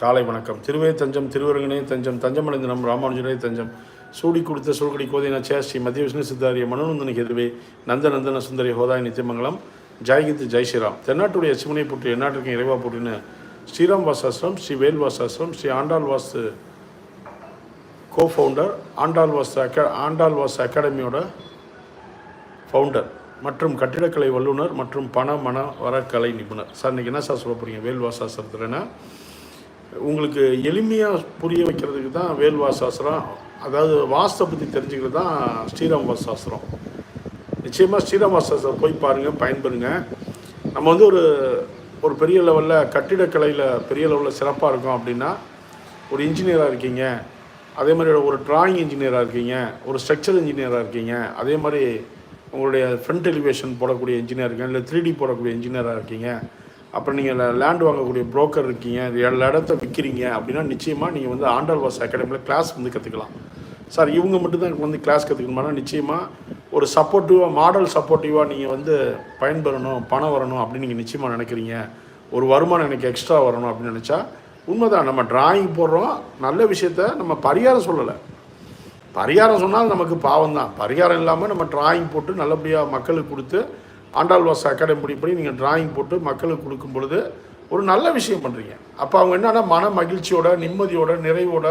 காலை வணக்கம். திருவே தஞ்சம் திருவரங்கனே தஞ்சம் தஞ்சமடைந்த நம் ராமானுஜனே தஞ்சம். சூடி கொடுத்த சூழ்கடி கோதைன சேஷ்டி மத்திய விஷ்ணு சித்தாரிய மனோநந்தனுக்கு எதுவே நந்தநந்தன சுந்தரி ஹோதாய் நித்தியமங்கலம் ஜெயகித் ஜெய் ஸ்ரீராம். தென்னாட்டுடைய சிவனை போட்டு எந்நாட்டிற்கும் இறைவா போற்றின்னு ஸ்ரீராம் வாசாசிரம் ஸ்ரீ வேல் வாசாசிரம் ஸ்ரீ ஆண்டாள் வாஸ்து கோ ஃபவுண்டர் ஆண்டாள் வாஸ்து அக்கா ஆண்டாள் வாஸ் அகாடமியோட ஃபவுண்டர் மற்றும் கட்டிடக்கலை வல்லுநர் மற்றும் பண மன வரக்கலை நிபுணர். சார் இன்றைக்கி என்ன சார் சொல்ல போகிறீங்க வேல் வாசாஸ்திரத்துலன்னா உங்களுக்கு எளிமையாக புரிய வைக்கிறதுக்கு தான் வேல் சாஸ்திரம் அதாவது வாஸ்தை பற்றி தெரிஞ்சுக்கிறது தான் ஸ்ரீராம் சாஸ்திரம். நிச்சயமாக ஸ்ரீராம் சாஸ்திரம் போய் பாருங்கள் பயன்பெறுங்க. நம்ம வந்து ஒரு ஒரு பெரிய லெவலில் கட்டிடக்கலையில் பெரிய லெவலில் சிறப்பாக இருக்கும் அப்படின்னா ஒரு இன்ஜினியராக இருக்கீங்க அதே மாதிரி ஒரு டிராயிங் இன்ஜினியராக இருக்கீங்க ஒரு ஸ்ட்ரக்சர் இன்ஜினியராக இருக்கீங்க அதே மாதிரி உங்களுடைய ஃப்ரண்ட் எலிவேஷன் போடக்கூடிய இன்ஜினியர் இருக்கீங்க இல்லை த்ரீ டி போடக்கூடிய இன்ஜினியராக இருக்கீங்க அப்புறம் நீங்கள் லேண்ட் வாங்கக்கூடிய புரோக்கர் இருக்கீங்க ஏழு இடத்த விற்கிறீங்க அப்படின்னா நிச்சயமாக நீங்கள் வந்து ஆண்டர்வாஸ் அகாடமியில் கிளாஸ் வந்து கற்றுக்கலாம் சார் இவங்க மட்டும்தான் எனக்கு வந்து கிளாஸ் கற்றுக்கணுமானா நிச்சயமாக ஒரு சப்போர்ட்டிவாக மாடல் சப்போர்ட்டிவாக நீங்கள் வந்து பயன்பெறணும் பணம் வரணும் அப்படின்னு நீங்கள் நிச்சயமாக நினைக்கிறீங்க. ஒரு வருமானம் எனக்கு எக்ஸ்ட்ரா வரணும் அப்படின்னு நினச்சா உண்மைதான் நம்ம டிராயிங் போடுறோம். நல்ல விஷயத்த நம்ம பரிகாரம் சொல்லலை. பரிகாரம் சொன்னால் நமக்கு பாவம் தான் பரிகாரம் இல்லாமல் நம்ம டிராயிங் போட்டு நல்லபடியாக மக்களுக்கு கொடுத்து ஆண்டாள் வாஸ் அகாடமி படிப்படி நீங்கள் டிராயிங் போட்டு மக்களுக்கு கொடுக்கும் பொழுது ஒரு நல்ல விஷயம் பண்ணுறீங்க அப்போ அவங்க என்னென்னா மன மகிழ்ச்சியோட நிம்மதியோட நிறைவோட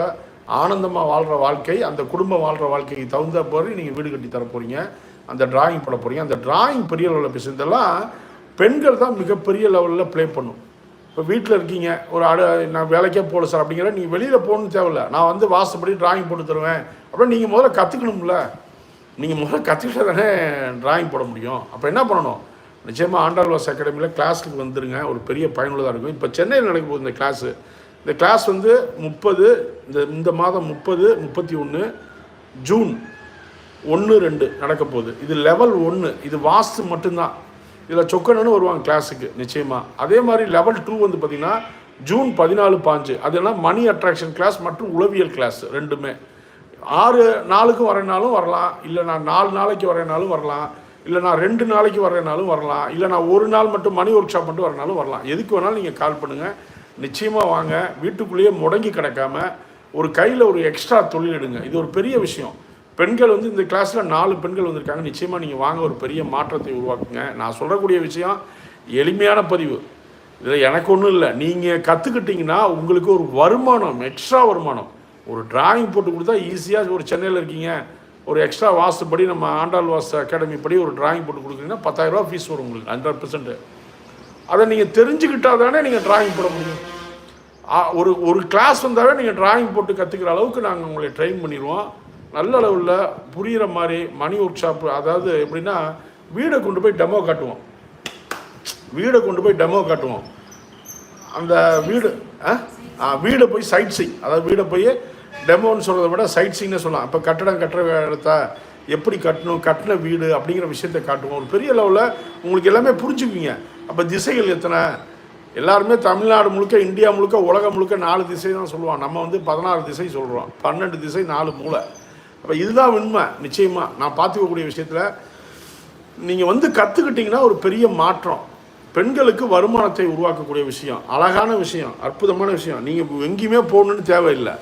ஆனந்தமாக வாழ்கிற வாழ்க்கை அந்த குடும்பம் வாழ்கிற வாழ்க்கைக்கு தகுந்த போது நீங்கள் வீடு கட்டி தர போகிறீங்க அந்த டிராயிங் போட போகிறீங்க அந்த டிராயிங் பெரிய லெவலில் பேசுறதெல்லாம் பெண்கள் தான் மிகப்பெரிய லெவலில் ப்ளே பண்ணும். இப்போ வீட்டில் இருக்கீங்க. ஒரு அடு நான் வேலைக்கே போகல சார் அப்படிங்கிற நீங்கள் வெளியில் போகணும்னு தேவையில்ல. நான் வந்து வாசப்படி டிராயிங் போட்டு தருவேன். அப்படின்னு நீங்கள் முதல்ல கற்றுக்கணும்ல நீங்கள் முதல்ல கற்றுக்கிட்ட தானே டிராயிங் போட முடியும். அப்போ என்ன பண்ணணும்? நிச்சயமாக ஆண்டாள்வாஸ் அகாடமியில் கிளாஸுக்கு வந்துருங்க. ஒரு பெரிய பயனுள்ளதாக இருக்கும். இப்போ சென்னையில் நடக்க போகுது இந்த கிளாஸு இந்த கிளாஸ் வந்து முப்பது இந்த இந்த மாதம் முப்பது முப்பத்தி ஒன்று ஜூன் ஒன்று ரெண்டு நடக்க போகுது. இது லெவல் ஒன்று இது வாஸ்து மட்டும்தான். இதில் சொக்கனன்னு வருவாங்க கிளாஸுக்கு நிச்சயமாக அதே மாதிரி லெவல் டூ வந்து பார்த்திங்கன்னா ஜூன் பதினாலு பாஞ்சு. அதெல்லாம் மணி அட்ராக்ஷன் கிளாஸ் மற்றும் உளவியல் கிளாஸ் ரெண்டுமே. ஆறு நாளுக்கும் வரேனாலும் வரலாம் இல்லை நான் நாலு நாளைக்கு வரேனாலும் வரலாம் இல்லை நான் ரெண்டு நாளைக்கு வரேனாலும் வரலாம் இல்லை நான் ஒரு நாள் மட்டும் மணி ஒர்க் ஷாப் மட்டும் வரனாலும் வரலாம். எதுக்கு வேணாலும் நீங்கள் கால் பண்ணுங்கள் நிச்சயமாக வாங்க. வீட்டுக்குள்ளேயே முடங்கி கிடக்காம ஒரு கையில் ஒரு எக்ஸ்ட்ரா தொழில் எடுங்க. இது ஒரு பெரிய விஷயம். பெண்கள் வந்து இந்த கிளாஸில் நாலு பெண்கள் வந்திருக்காங்க. நிச்சயமாக நீங்கள் வாங்க. ஒரு பெரிய மாற்றத்தை உருவாக்குங்க. நான் சொல்லக்கூடிய விஷயம் எளிமையான பதிவு. இதில் எனக்கு ஒன்றும் இல்லை. நீங்கள் கற்றுக்கிட்டிங்கன்னா உங்களுக்கு ஒரு வருமானம் எக்ஸ்ட்ரா வருமானம். ஒரு டிராயிங் போட்டு கொடுத்தா ஈஸியாக ஒரு சென்னையில் இருக்கீங்க. ஒரு எக்ஸ்ட்ரா வாஸ்து படி நம்ம ஆண்டாள் வாஸ்து அகாடமி படி ஒரு டிராயிங் போட்டு கொடுக்குறீங்கன்னா பத்தாயிரரூபா ஃபீஸ் வரும் உங்களுக்கு ஹண்ட்ரட் பர்சன்ட் அதை நீங்கள் தெரிஞ்சுக்கிட்டா தானே நீங்கள் டிராயிங் போட முடியும். ஆ, ஒரு ஒரு கிளாஸ் வந்தாவே நீங்கள் டிராயிங் போட்டு கற்றுக்கிற அளவுக்கு நாங்கள் உங்களை ட்ரெயின் பண்ணிடுவோம். நல்ல அளவில் புரிகிற மாதிரி மணி ஒர்க் ஷாப் அதாவது எப்படின்னா வீடை கொண்டு போய் டெமோ காட்டுவோம். வீடை கொண்டு போய் டெமோ காட்டுவோம். அந்த வீடு ஆ? வீடை போய் சைட் செய் அதாவது வீடை போய் டெமோன்னு சொல்கிறத விட சைட் சீன்னு சொல்லலாம். இப்போ கட்டடம் கட்டுற இடத்த எப்படி கட்டணும் கட்டின வீடு அப்படிங்கிற விஷயத்தை காட்டுவோம். ஒரு பெரிய லெவலில் உங்களுக்கு எல்லாமே புரிஞ்சுக்குவீங்க. அப்போ திசைகள் எத்தனை? எல்லாருமே தமிழ்நாடு முழுக்க இந்தியா முழுக்க உலகம் முழுக்க நாலு திசை தான் சொல்லுவான் நம்ம வந்து பதினாறு திசை சொல்கிறோம் பன்னெண்டு திசை நாலு மூளை. அப்போ இதுதான் உண்மை. நிச்சயமாக நான் பார்த்துக்கக்கூடிய விஷயத்தில் நீங்கள் வந்து கற்றுக்கிட்டிங்கன்னா ஒரு பெரிய மாற்றம். பெண்களுக்கு வருமானத்தை உருவாக்கக்கூடிய விஷயம். அழகான விஷயம். அற்புதமான விஷயம். நீங்கள் எங்கேயுமே போகணுன்னு தேவையில்லை.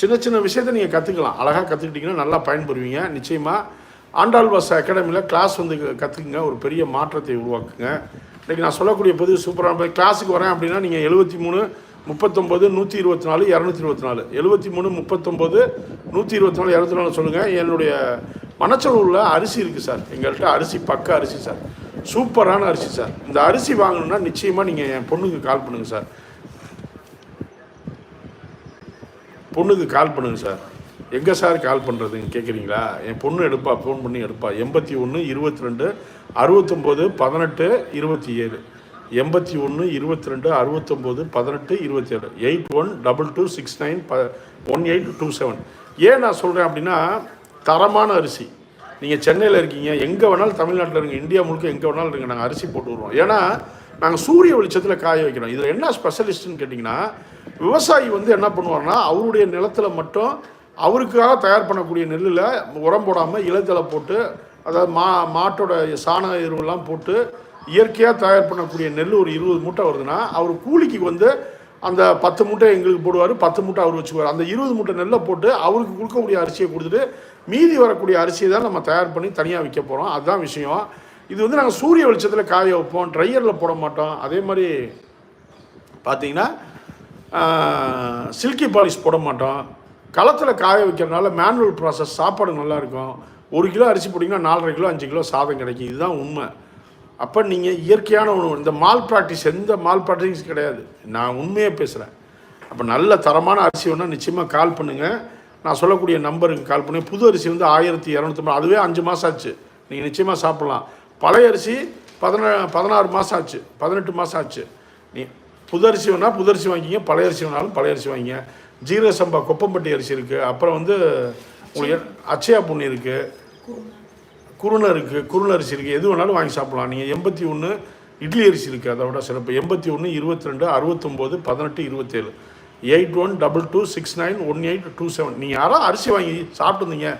சின்ன சின்ன விஷயத்தை நீங்கள் கற்றுக்கலாம் அழகாக கற்றுக்கிட்டிங்கன்னா நல்லா பயன்பெறுவீங்க. நிச்சயமாக ஆண்டாள்வாஸ் அகாடமியில் கிளாஸ் வந்து கற்றுக்குங்க ஒரு பெரிய மாற்றத்தை உருவாக்குங்க. இன்றைக்கி நான் சொல்லக்கூடிய பதிவு சூப்பரான கிளாஸுக்கு வரேன் அப்படின்னா நீங்கள் எழுபத்தி மூணு முப்பத்தொம்போது நூற்றி இருபத்தி நாலு இரநூத்தி இருபத்தி நாலு. எழுபத்தி மூணு முப்பத்தொம்போது நூற்றி இருபத்தி நாலு இரநூத்தி நாலு சொல்லுங்கள் என்னுடைய மனச்சலூரில் அரிசி இருக்குது சார். எங்கள்கிட்ட அரிசி பக்க அரிசி சார். சூப்பரான அரிசி சார். இந்த அரிசி வாங்கணுன்னா நிச்சயமாக நீங்கள் என் பொண்ணுக்கு கால் பண்ணுங்கள் சார். பொண்ணுக்கு கால் பண்ணுங்க சார் எங்கே சார் கால் பண்ணுறதுங்க கேட்குறீங்களா என் பொண்ணு எடுப்பா ஃபோன் பண்ணி எடுப்பா. எண்பத்தி ஒன்று இருபத்தி ரெண்டு அறுபத்தொம்போது பதினெட்டு இருபத்தி ஏழு எண்பத்தி ஒன்று இருபத்தி ரெண்டு அறுபத்தொம்போது பதினெட்டு இருபத்தி ஏழு eight one double two six nine ப ஒன் எயிட் டூ செவன். ஏன் நான் சொல்கிறேன் அப்படின்னா தரமான அரிசி. நீங்கள் சென்னையில் இருக்கீங்க எங்கே வேணாலும் தமிழ்நாட்டில் இருங்க இந்தியா முழுக்க எங்கே வேணாலும் இருங்க நாங்கள் அரிசி போட்டு வருவோம். ஏன்னா நாங்கள் சூரிய வெளிச்சத்தில் காய வைக்கிறோம். இதில் என்ன ஸ்பெஷலிஸ்ட்டுன்னு கேட்டிங்கன்னா விவசாயி வந்து என்ன பண்ணுவார்னா அவருடைய நிலத்தில் மட்டும் அவருக்காக தயார் பண்ணக்கூடிய நெல்லில் உரம் போடாமல் இலைத்தலை போட்டு அதாவது மா மாட்டோட சாண எருவெல்லாம் போட்டு இயற்கையாக தயார் பண்ணக்கூடிய நெல் ஒரு இருபது மூட்டை வருதுன்னா அவர் கூலிக்கு வந்து அந்த பத்து மூட்டை எங்களுக்கு போடுவார் பத்து மூட்டை அவர் வச்சுக்குவார். அந்த இருபது மூட்டை நெல்லை போட்டு அவருக்கு கொடுக்கக்கூடிய அரிசியை கொடுத்துட்டு மீதி வரக்கூடிய அரிசியை தான் நம்ம தயார் பண்ணி தனியாக விற்க போகிறோம் அதுதான் விஷயம். இது வந்து நாங்கள் சூரிய வெளிச்சத்தில் காய வைப்போம் ட்ரையரில் போட மாட்டோம். அதே மாதிரி பார்த்தீங்கன்னா சில்கி பாலிஷ் போட மாட்டோம். களத்தில் காய வைக்கிறதுனால மேனுவல் ப்ராசஸ் சாப்பாடு நல்லாயிருக்கும் ஒரு கிலோ அரிசி போட்டிங்கன்னா நாலரை கிலோ அஞ்சு கிலோ சாதம் கிடைக்கும். இதுதான் உண்மை. அப்போ நீங்கள் இயற்கையான உணவு இந்த மால் ப்ராக்டிஸ் எந்த மால் ப்ராக்டிஸ் கிடையாது. நான் உண்மையே பேசுகிறேன் அப்போ நல்ல தரமான அரிசி வேணால் நிச்சயமாக கால் பண்ணுங்கள் நான் சொல்லக்கூடிய நம்பருக்கு கால் பண்ணுங்க புது அரிசி வந்து ஆயிரத்தி இரநூத்தம்பது அதுவே அஞ்சு மாதம் ஆச்சு. நீங்கள் நிச்சயமாக சாப்பிட்லாம். பழைய அரிசி பதினா பதினாறு மாதம் ஆச்சு பதினெட்டு மாதம் ஆச்சு. நீ புது அரிசி வேணால் புது அரிசி வாங்கிங்க பழைய அரிசி வேணாலும் பழைய அரிசி வாங்கிங்க. ஜீரக சம்பா கொப்பம்பட்டி அரிசி இருக்குது அப்புறம் வந்து உங்களுக்கு அச்சயா புண்ணி இருக்குது குருணை இருக்குது குருணை அரிசி இருக்குது எது வேணாலும் வாங்கி சாப்பிடலாம். நீங்கள் எண்பத்தி ஒன்று இட்லி அரிசி இருக்குது அதை விட சிறப்பு. எண்பத்தி ஒன்று இருபத்தி ரெண்டு அறுபத்தொம்போது பதினெட்டு இருபத்தேழு. Eight one double two six nine one eight two seven. நீங்கள் யாரோ அரிசி வாங்கி சாப்பிட்டுருந்தீங்க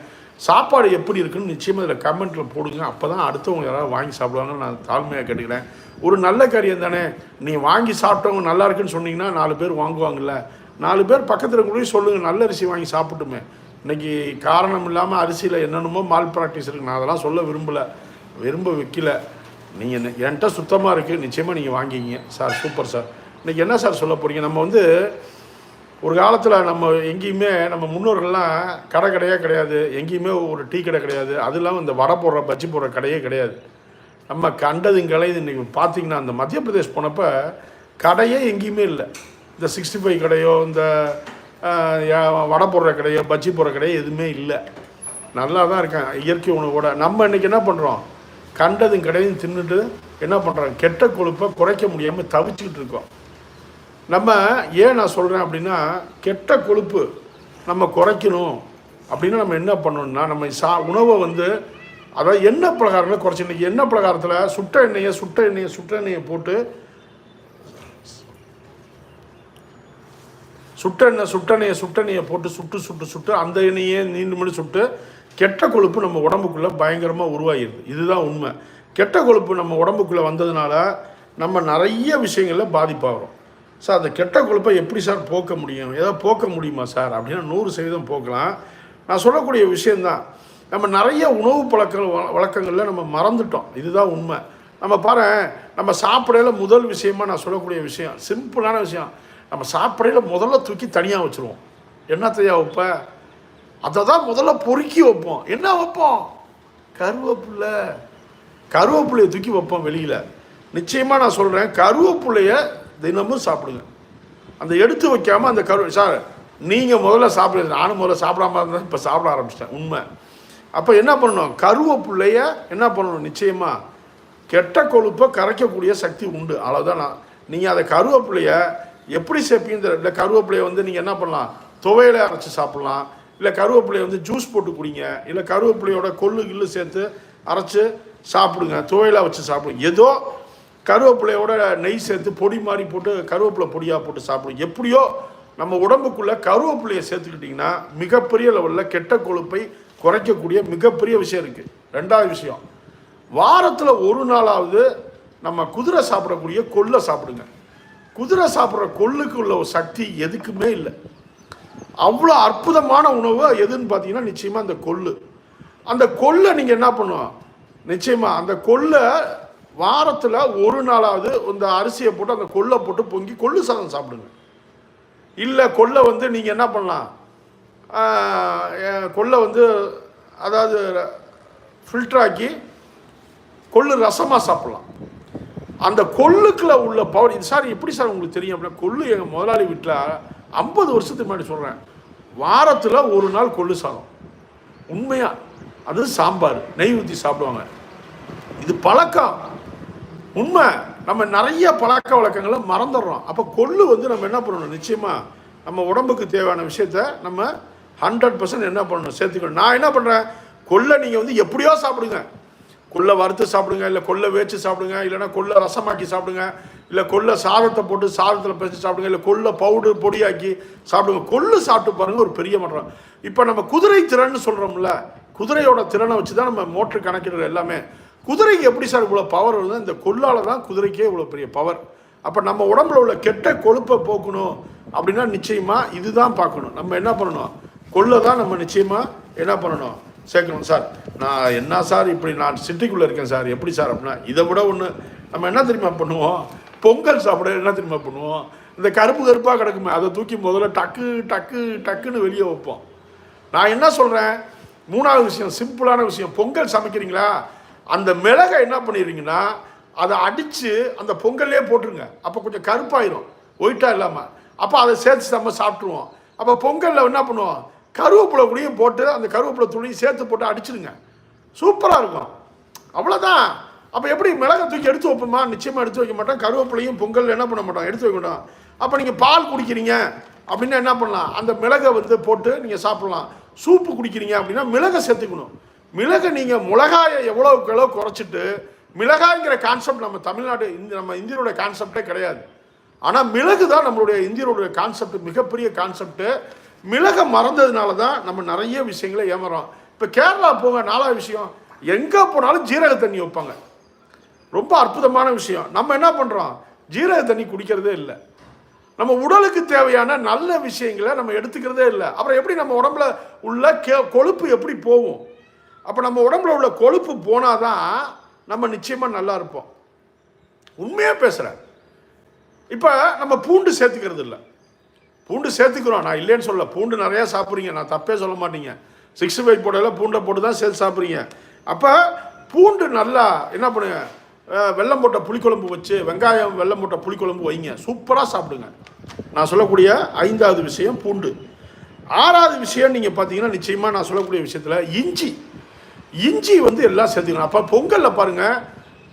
சாப்பாடு எப்படி இருக்குன்னு நிச்சயமாக இதில் கமெண்ட்டில் போடுங்க. அப்போ தான் அடுத்தவங்க யாராவது வாங்கி சாப்பிடுவாங்கன்னு நான் தாழ்மையாக கேட்டுக்கிறேன். ஒரு நல்ல காரியம் தானே. நீ வாங்கி சாப்பிட்டவங்க நல்லா இருக்குன்னு சொன்னீங்கன்னா நாலு பேர் வாங்குவாங்கல்ல. நாலு பேர் பக்கத்தில் கூட சொல்லுங்கள் நல்ல அரிசி வாங்கி சாப்பிட்டுமே. இன்றைக்கி காரணம் இல்லாமல் அரிசியில் என்னென்னமோ மால் ப்ராக்டிஸ் இருக்குது நான் அதெல்லாம் சொல்ல விரும்பலை. விரும்ப வைக்கல. நீங்கள் என்கிட்ட சுத்தமாக இருக்குது நிச்சயமாக நீங்கள் வாங்கிங்க சார் சூப்பர் சார். இன்றைக்கி என்ன சார் சொல்ல போகிறீங்க நம்ம வந்து ஒரு காலத்தில் நம்ம எங்கேயுமே நம்ம முன்னோர்கள்லாம் கடை கடையே கிடையாது. எங்கேயுமே ஒரு டீ கடை கிடையாது. அது இல்லாமல் இந்த வடை போடுற பஜ்ஜி போடுற கடையே கிடையாது. நம்ம கண்டதும் கலையுது. இன்றைக்கி பார்த்தீங்கன்னா அந்த மத்திய பிரதேஷ் போனப்போ கடையே எங்கேயுமே இல்லை. இந்த சிக்ஸ்டி ஃபைவ் கடையோ இந்த வடை போடுற கடையோ பஜ்ஜி போடுற கடையோ எதுவுமே இல்லை. நல்லா தான் இருக்கேன் இயற்கை உணவோட. நம்ம இன்றைக்கி என்ன பண்ணுறோம் கண்டதும் கடையும் தின்னுட்டு என்ன பண்ணுறோம் கெட்ட கொழுப்பை குறைக்க முடியாமல் தவிச்சுக்கிட்டு இருக்கோம். நம்ம ஏன் நான் சொல்கிறேன் அப்படின்னா கெட்ட கொழுப்பு நம்ம குறைக்கணும் அப்படின்னு நம்ம என்ன பண்ணணும்னா நம்ம சா உணவை வந்து அதாவது எண்ணெய் பிரகாரத்தில் குறைச்சி இன்னைக்கு எண்ணெய் பிரகாரத்தில் சுட்ட எண்ணெயை சுட்ட எண்ணெயை சுட்ட எண்ணெயை போட்டு சுட்டெண்ணெய் சுட்டெண்ணெயை சுட்டெண்ணெயை போட்டு சுட்டு சுட்டு சுட்டு அந்த எண்ணெயே நீண்டு மணி சுட்டு கெட்ட கொழுப்பு நம்ம உடம்புக்குள்ளே பயங்கரமாக உருவாகிடுது இதுதான் உண்மை. கெட்ட கொழுப்பு நம்ம உடம்புக்குள்ளே வந்ததுனால நம்ம நிறைய விஷயங்களில் பாதிப்பாகிறோம். சார் அந்த கெட்ட கொழுப்பை எப்படி சார் போக்க முடியும்? ஏதோ போக்க முடியுமா சார்? அப்படின்னா நூறு சதவீதம் போக்கலாம். நான் சொல்லக்கூடிய விஷயந்தான் நம்ம நிறைய உணவு பழக்க வழக்கங்களில் நம்ம மறந்துட்டோம். இதுதான் உண்மை. நம்ம பாரு நம்ம சாப்பிடையில முதல் விஷயமா நான் சொல்லக்கூடிய விஷயம் சிம்பிளான விஷயம் நம்ம சாப்பிடையில முதல்ல தூக்கி தனியாக வச்சுருவோம். என்னத்தையா வைப்ப? அதை தான் முதல்ல பொறுக்கி வைப்போம். என்ன வைப்போம்? கருவேப்பிள்ளை கருவேப்பிள்ளையை தூக்கி வைப்போம் வெளியில். நிச்சயமாக நான் சொல்கிறேன் கருவேப்பிள்ளையை தினமும் சாப்பிடுங்க. அந்த எடுத்து வைக்காமல் அந்த கரு சார் நீங்கள் முதல்ல சாப்பிடுங்க. நானும் முதல்ல சாப்பிடாம இருந்தேன் இப்போ சாப்பிட ஆரம்பிச்சிட்டேன். உண்மை. அப்போ என்ன பண்ணணும்? கருவேப்பிள்ளைய என்ன பண்ணணும்? நிச்சயமாக கெட்ட கொழுப்பை கரைக்கக்கூடிய சக்தி உண்டு. அவ்வளோதான் நான் நீங்கள் அதை கருவேப்பிள்ளைய எப்படி சேர்ப்பீங்க இல்லை கருவேப்பிலையை வந்து நீங்கள் என்ன பண்ணலாம்? துவையில அரைச்சி சாப்பிட்லாம். இல்லை கருவேப்பிலையை வந்து ஜூஸ் போட்டு குடிங்க. இல்லை கருவேப்பிலையோட கொள்ளு கிள்ளு சேர்த்து அரைச்சி சாப்பிடுங்க. துவையில வச்சு சாப்பிடுங்க. ஏதோ கருவேப்பிலையோட நெய் சேர்த்து பொடி மாதிரி போட்டு கருவேப்பிலை பொடியாக போட்டு சாப்பிடும். எப்படியோ நம்ம உடம்புக்குள்ள கருவேப்பிலையை சேர்த்துக்கிட்டிங்கன்னா மிகப்பெரிய லெவலில் கெட்ட கொழுப்பை குறைக்கக்கூடிய மிகப்பெரிய விஷயம் இருக்குது ரெண்டாவது விஷயம் வாரத்தில் ஒரு நாளாவது நம்ம குதிரை சாப்பிடக்கூடிய கொள்ளை சாப்பிடுங்க. குதிரை சாப்பிட்ற கொள்ளுக்கு உள்ள ஒரு சக்தி எதுக்குமே இல்லை. அவ்வளோ அற்புதமான உணவு எதுன்னு பார்த்தீங்கன்னா நிச்சயமாக அந்த கொள்ளு. அந்த கொள்ளை நீங்கள் என்ன பண்ணுவோம் நிச்சயமாக அந்த கொள்ளை வாரத்தில் ஒரு நாளாவது இந்த அரிசியை போட்டு அந்த கொள்ளை போட்டு பொங்கி கொள்ளு சாதம் சாப்பிடுங்க. இல்லை கொள்ளை வந்து நீங்கள் என்ன பண்ணலாம்? கொள்ளை வந்து அதாவது ஃபில்டராக்கி கொள்ளு ரசமாக சாப்பிட்லாம். அந்த கொள்ளுக்குள்ள உள்ள பவர் இது சார் எப்படி சார் உங்களுக்கு தெரியும் அப்படின்னா கொள்ளு எங்கள் முதலாளி வீட்டில் ஐம்பது வருஷத்துக்கு முன்னாடி சொல்கிறேன் வாரத்தில் ஒரு நாள் கொள்ளு சாதம். உண்மையாக அது சாம்பார். நெய் ஊற்றி சாப்பிடுவாங்க. இது பழக்கம். உண்மை. நம்ம நிறைய பழக்க வழக்கங்களை மறந்துடுறோம். அப்போ கொள்ளு வந்து நம்ம என்ன பண்ணணும்? நிச்சயமாக நம்ம உடம்புக்கு தேவையான விஷயத்த நம்ம ஹண்ட்ரட் பர்சன்ட் என்ன பண்ணணும்? சேர்த்துக்கணும். நான் என்ன பண்ணுறேன் கொள்ளை நீங்கள் வந்து எப்படியோ சாப்பிடுங்க. கொள்ளை வறுத்து சாப்பிடுங்க இல்லை கொள்ளை வேச்சு சாப்பிடுங்க இல்லைன்னா கொள்ளை ரசமாக்கி சாப்பிடுங்க இல்லை கொள்ளை சாதத்தை போட்டு சாதத்தில் பிசைச்சு சாப்பிடுங்க இல்லை கொள்ளை பவுடர் பொடியாக்கி சாப்பிடுங்க. கொள்ளு சாப்பிட்டு பாருங்க ஒரு பெரிய மன்றம் இப்போ நம்ம குதிரை திறன்னு சொல்கிறோம்ல குதிரையோட திறனை வச்சு தான் நம்ம மோட்ரு கணக்கிடுற எல்லாமே. குதிரைக்கு எப்படி சார் இவ்வளோ பவர் வருது? இந்த கொல்லால் தான் குதிரைக்கே இவ்வளோ பெரிய பவர் அப்போ நம்ம உடம்புல உள்ள கெட்ட கொழுப்பை போக்கணும் அப்படின்னா நிச்சயமாக இதுதான் பார்க்கணும். நம்ம என்ன பண்ணணும்? கொள்ளை தான் நம்ம நிச்சயமாக என்ன பண்ணணும்? சேர்க்கணும் சார். நான் என்ன சார் இப்படி நான் சிட்டிக்குள்ளே இருக்கேன் சார்? எப்படி சார் அப்படின்னா இதை விட ஒன்று நம்ம என்ன தெரியுமா பண்ணுவோம்? பொங்கல் சாப்பிட என்ன தெரியுமா பண்ணுவோம்? இந்த கருப்பு கருப்பாக கிடக்குமே அதை தூக்கி முதல்ல டக்கு டக்கு டக்குன்னு வெளியே வைப்போம். நான் என்ன சொல்கிறேன் மூணாவது விஷயம் சிம்பிளான விஷயம். பொங்கல் சமைக்கிறீங்களா? அந்த மிளகை என்ன பண்ணிடுறீங்கன்னா அதை அடித்து அந்த பொங்கல்லே போட்டுருங்க. அப்போ கொஞ்சம் கருப்பாயிரும். ஒயிட்டாக இல்லாமல் அப்போ அதை சேர்த்து நம்ம சாப்பிட்ருவோம் அப்போ பொங்கலில் என்ன பண்ணுவோம்? கருவேப்பிலை கூடயும் போட்டு அந்த கருவேப்பிலை துணியும் சேர்த்து போட்டு அடிச்சிடுங்க. சூப்பராக இருக்கும். அவ்வளோதான் அப்போ எப்படி மிளகை தூக்கி எடுத்து வைப்போமா? நிச்சயமாக எடுத்து வைக்க மாட்டோம். கருவேப்பிலையும் பொங்கல் என்ன பண்ண மாட்டோம்? எடுத்து வைக்க மாட்டோம். அப்போ நீங்கள் பால் குடிக்கிறீங்க அப்படின்னா என்ன பண்ணலாம்? அந்த மிளகை வந்து போட்டு நீங்கள் சாப்பிட்லாம். சூப்பு குடிக்கிறீங்க அப்படின்னா மிளகை சேர்த்துக்கணும். மிளகு நீங்கள் மிளகாயை எவ்வளோக்கு எவ்வளோ குறைச்சிட்டு மிளகாய்ங்கிற கான்செப்ட் நம்ம தமிழ்நாடு இந்த நம்ம இந்தியனுடைய கான்செப்டே கிடையாது. ஆனால் மிளகு தான் நம்மளுடைய இந்தியனுடைய கான்செப்ட் மிகப்பெரிய கான்செப்ட்டு மிளகை மறந்ததுனால தான் நம்ம நிறைய விஷயங்களை ஏமாறோம். இப்போ கேரளா போங்க நாலாவது விஷயம் எங்கே போனாலும் ஜீரக தண்ணி வைப்பாங்க. ரொம்ப அற்புதமான விஷயம். நம்ம என்ன பண்ணுறோம் ஜீரக தண்ணி குடிக்கிறதே இல்லை. நம்ம உடலுக்கு தேவையான நல்ல விஷயங்களை நம்ம எடுத்துக்கிறதே இல்லை. அப்புறம் எப்படி நம்ம உடம்புல உள்ள கே கொழுப்பு எப்படி போகும்? அப்போ நம்ம உடம்புல உள்ள கொழுப்பு போனால் தான் நம்ம நிச்சயமாக நல்லா இருப்போம். உண்மையாக பேசுகிறேன் இப்போ நம்ம பூண்டு சேர்த்துக்கிறது இல்லை. பூண்டு சேர்த்துக்கிறோம். நான் இல்லைன்னு சொல்ல பூண்டு நிறையா சாப்பிட்றீங்க. நான் தப்பே சொல்ல மாட்டீங்க. சிக்ஸ்டி ஃபைவ் போடையில பூண்டை போட்டு தான் சேர்த்து சாப்பிட்றீங்க. அப்போ பூண்டு நல்லா என்ன பண்ணுங்க? வெள்ளம் வெல்லம் போட்ட புளிக்குழம்பு வச்சு வெங்காயம் வெல்லம் போட்ட புளிக்குழம்பு வைங்க. சூப்பராக சாப்பிடுங்க. நான் சொல்லக்கூடிய ஐந்தாவது விஷயம் பூண்டு. ஆறாவது விஷயம் நீங்கள் பார்த்தீங்கன்னா நிச்சயமாக நான் சொல்லக்கூடிய விஷயத்தில் இஞ்சி. இஞ்சி வந்து எல்லாம் சேர்த்துக்கணும் அப்போ பொங்கலில் பாருங்கள்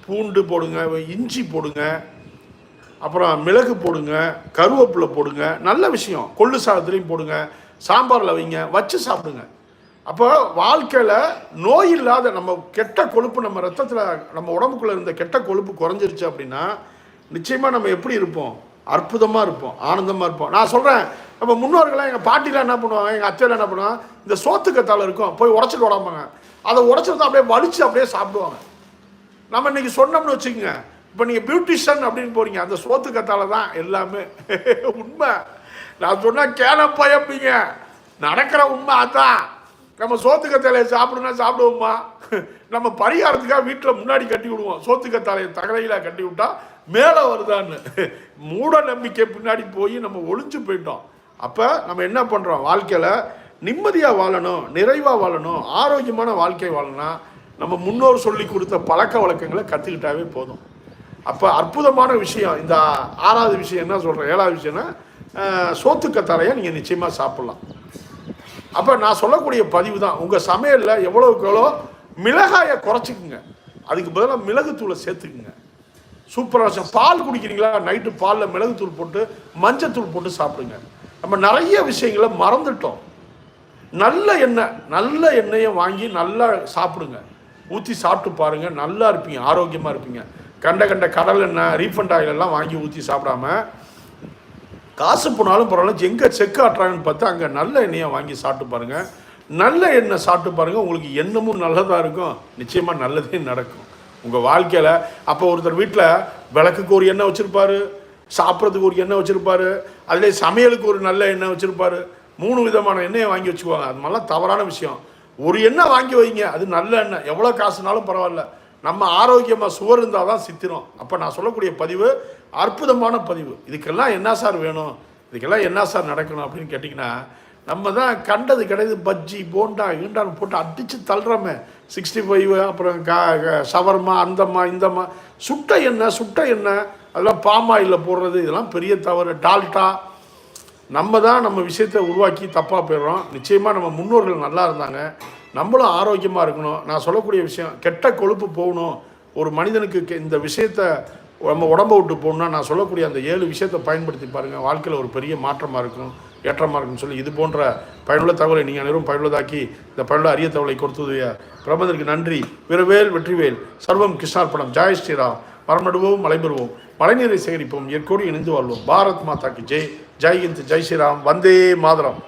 பூண்டு போடுங்க இஞ்சி போடுங்க அப்புறம் மிளகு போடுங்க கருவேப்பிலை போடுங்க நல்ல விஷயம். கொள்ளு சாதத்துலேயும் போடுங்க சாம்பாரில் வைங்க வச்சு சாப்பிடுங்க. அப்போ வாழ்க்கையில் நோய் இல்லாத நம்ம கெட்ட கொழுப்பு நம்ம ரத்தத்தில் நம்ம உடம்புக்குள்ளே இருந்த கெட்ட கொழுப்பு குறைஞ்சிருச்சு அப்படின்னா நிச்சயமாக நம்ம எப்படி இருப்போம்? அற்புதமாக இருப்போம் ஆனந்தமாக இருப்போம். நான் சொல்கிறேன் நம்ம முன்னோர்கள்லாம் எங்கள் பாட்டிலாம் என்ன பண்ணுவாங்க எங்கள் அத்தையெல்லாம் என்ன பண்ணுவாங்க இந்த சோத்துக்கத்தால் இருக்கும் போய் உடச்சிட்டு உடம்பாங்க அதை உடச்சிட்டு அப்படியே வலிச்சு அப்படியே சாப்பிடுவாங்க. நம்ம இன்னைக்கு சொன்னோம்னு வச்சுக்கோங்க இப்போ நீங்கள் பியூட்டிஷியன் அப்படின்னு போகிறீங்க அந்த சோத்து கத்தால தான் எல்லாமே. உண்மை. நான் சொன்னால் கேன பயப்பீங்க. நடக்கிற உண்மை அதான். நம்ம சோத்துக்கத்தாலையை சாப்பிடுனா சாப்பிடுவோமா நம்ம பரிகாரத்துக்காக வீட்டில் முன்னாடி கட்டி விடுவோம். சோத்துக்கத்தாலையை தகலையில் கட்டி விட்டா மேலே வருதான்னு. மூட நம்பிக்கை பின்னாடி போய் நம்ம ஒளிஞ்சு போயிட்டோம். அப்போ நம்ம என்ன பண்ணுறோம் வாழ்க்கையில் நிம்மதியாக வாழணும் நிறைவாக வாழணும் ஆரோக்கியமான வாழ்க்கை வாழணும்னா நம்ம முன்னோர் சொல்லி கொடுத்த பழக்க வழக்கங்களை கற்றுக்கிட்டாவே போதும். அப்போ அற்புதமான விஷயம் இந்த ஆறாவது விஷயம் என்ன சொல்கிறேன் ஏழாவது விஷயம்னா சோத்துக்கத்தாலையை நீங்கள் நிச்சயமாக சாப்பிட்லாம். அப்போ நான் சொல்லக்கூடிய பதிவு தான் உங்கள் சமையலில் எவ்வளோக்கு எவ்வளோ மிளகாயை குறைச்சிக்குங்க. அதுக்கு பதிலாக மிளகுத்தூளை சேர்த்துக்குங்க. சூப்பராக இருக்கும். பால் குடிக்கிறீங்களா? நைட்டு பாலில் மிளகுத்தூள் போட்டு மஞ்சத்தூள் போட்டு சாப்பிடுங்க. நம்ம நிறைய விஷயங்களை மறந்துட்டோம். நல்ல எண்ணெய் நல்ல எண்ணெயை வாங்கி நல்லா சாப்பிடுங்க. ஊற்றி சாப்பிட்டு பாருங்கள் நல்லா இருப்பீங்க. ஆரோக்கியமாக இருப்பீங்க. கண்ட கண்ட கடல் எண்ணெய் ரீஃபண்ட் ஆயிலெல்லாம் வாங்கி ஊற்றி சாப்பிடாம காசு போனாலும் பரவாயில்ல. எங்கே செக் ஆட்டுறாங்கன்னு பார்த்து அங்கே நல்ல எண்ணெயை வாங்கி சாப்பிட்டு பாருங்கள் நல்ல எண்ணெய் சாப்பிட்டு பாருங்கள் உங்களுக்கு எண்ணமும் நல்லதாக இருக்கும். நிச்சயமாக நல்லதே நடக்கும். உங்கள் வாழ்க்கையில் அப்போ ஒருத்தர் வீட்டில் விளக்குக்கு ஒரு எண்ணெய் வச்சுருப்பாரு சாப்பிட்றதுக்கு ஒரு எண்ணெய் வச்சுருப்பாரு அதிலே சமையலுக்கு ஒரு நல்ல எண்ணெய் வச்சுருப்பாரு. மூணு விதமான எண்ணெயை வாங்கி வச்சுக்குவாங்க. அது மாதிரிலாம் தவறான விஷயம். ஒரு எண்ணெய் வாங்கி வைங்க. அது நல்ல எண்ணெய். எவ்வளோ காசுனாலும் பரவாயில்ல. நம்ம ஆரோக்கியமாக சுவர் இருந்தால் தான் சித்திரம். அப்போ நான் சொல்லக்கூடிய பதிவு அற்புதமான பதிவு. இதுக்கெல்லாம் என்ன சார் வேணும்? இதுக்கெல்லாம் என்ன சார் நடக்கணும் அப்படின்னு கேட்டிங்கன்னா நம்ம தான் கண்டது கிடையாது. பஜ்ஜி போண்டா ஈண்டான்னு போட்டு அடித்து தள்ளுறோமே. சிக்ஸ்டி ஃபைவ் அப்புறம் கா க- சவர்மா அந்தம்மா இந்தம்மா. சுட்ட எண்ணெய் சுட்ட எண்ணெய். அதெல்லாம் பாமாயில் போடுறது இதெல்லாம் பெரிய தவறு. டால்டா. நம்ம தான் நம்ம விஷயத்தை உருவாக்கி தப்பாக போயிடுறோம். நிச்சயமாக நம்ம முன்னோர்கள் நல்லா இருந்தாங்க. நம்மளும் ஆரோக்கியமாக இருக்கணும். நான் சொல்லக்கூடிய விஷயம் கெட்ட கொழுப்பு போகணும். ஒரு மனிதனுக்கு கெ- இந்த விஷயத்த நம்ம உடம்ப விட்டு போகணும்னா நான் சொல்லக்கூடிய அந்த ஏழு விஷயத்தை பயன்படுத்தி பாருங்கள் வாழ்க்கையில் ஒரு பெரிய மாற்றமாக இருக்கும் ஏற்றமாக இருக்கும்னு சொல்லி. இது போன்ற பயனுள்ள தகவலை நீங்கள் அனைவரும் பயனுள்ளதாக்கி இந்த பயனுள்ள அரிய தகவலை கொடுத்தது பிரபந்தருக்கு நன்றி. விரவேல் வெற்றிவேல். சர்வம் கிருஷ்ணார்பணம். ஜாய் ஸ்ரீராம். மரமடுவோம் மலைபெறுவோம் மலை பெறுவோம் மழைநீரை சேகரிப்போம். இயற்கையோடு இணைந்து வாழ்வோம். பாரத் மாதாக்கு ஜெய். ஜெய் ஹிந்த். ஜெய் ஸ்ரீராம். வந்தே மாதரம்.